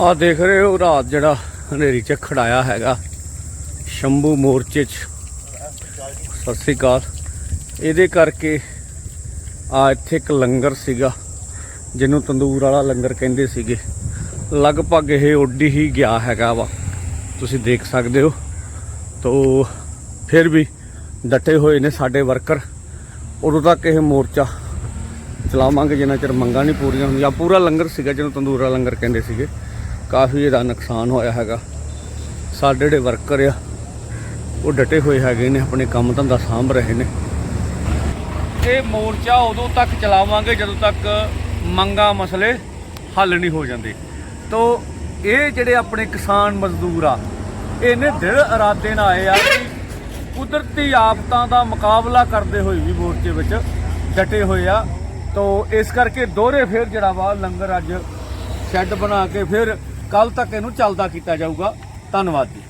ਆ ਦੇਖ ਰਹੇ ਹੋ ਰਾਤ ਜਿਹੜਾ ਹਨੇਰੀ ਚ ਖੜਾਇਆ ਹੈਗਾ। ਸ਼ੰਭੂ ਮੋਰਚੇ ਚ। ਸਤਿ ਸ੍ਰੀ ਅਕਾਲ। ਇਹਦੇ ਕਰਕੇ ਆ ਇੱਥੇ ਇੱਕ ਲੰਗਰ ਸੀਗਾ, ਜਿਹਨੂੰ ਤੰਦੂਰ ਵਾਲਾ ਲੰਗਰ ਕਹਿੰਦੇ ਸੀਗੇ। ਲਗਭਗ ਇਹ ਉੱਡੀ ਹੀ ਗਿਆ ਹੈਗਾ ਵਾ। ਤੁਸੀਂ ਦੇਖ ਸਕਦੇ ਹੋ। ਤੋ ਫਿਰ ਵੀ ਡਟੇ ਹੋਏ ਨੇ ਸਾਡੇ ਵਰਕਰ। ਉਦੋਂ ਤੱਕ ਇਹ ਮੋਰਚਾ ਚਲਾਵਾਂਗੇ, ਜਿੰਨਾ ਚਿਰ ਮੰਗਾਂ ਨਹੀਂ ਪੂਰੀਆਂ ਹੁੰਦੀਆਂ। ਪੂਰਾ ਲੰਗਰ ਸੀਗਾ ਜਿਹਨੂੰ ਤੰਦੂਰ ਵਾਲਾ ਲੰਗਰ ਕਹਿੰਦੇ ਸੀਗੇ। ਕਾਫੀ ਇਹਦਾ ਨੁਕਸਾਨ ਹੋਇਆ ਹੈਗਾ। ਸਾਡੇ ਜਿਹੜੇ ਵਰਕਰ ਆ, ਉਹ ਡਟੇ ਹੋਏ ਹੈਗੇ ਨੇ, ਆਪਣੇ ਕੰਮ ਧੰਦਾ ਸਾਂਭ ਰਹੇ ਨੇ। ਇਹ ਮੋਰਚਾ ਉਦੋਂ ਤੱਕ ਚਲਾਵਾਂਗੇ ਜਦੋਂ ਤੱਕ ਮੰਗਾ ਮਸਲੇ ਹੱਲ ਨਹੀਂ ਹੋ ਜਾਂਦੇ। ਤੋ ਇਹ ਜਿਹੜੇ ਆਪਣੇ ਕਿਸਾਨ ਮਜ਼ਦੂਰ ਆ, ਇਹਨੇ ਦਿਲ ਇਰਾਦੇ ਨਾਲ ਆਏ ਆ ਕਿ ਕੁਦਰਤੀ ਆਫਤਾਂ ਦਾ ਮੁਕਾਬਲਾ ਕਰਦੇ ਹੋਏ ਵੀ ਮੋਰਚੇ ਵਿੱਚ ਡਟੇ ਹੋਏ ਆ। ਤੋ ਇਸ ਕਰਕੇ ਦੋਹਰੇ ਫੇਰ ਜਿਹੜਾ ਵਾ ਲੰਗਰ ਅੱਜ ਸ਼ੈੱਡ ਬਣਾ ਕੇ ਫਿਰ ਕੱਲ ਤੱਕ ਇਹਨੂੰ ਚੱਲਦਾ ਕੀਤਾ ਜਾਊਗਾ। ਧੰਨਵਾਦ ਜੀ।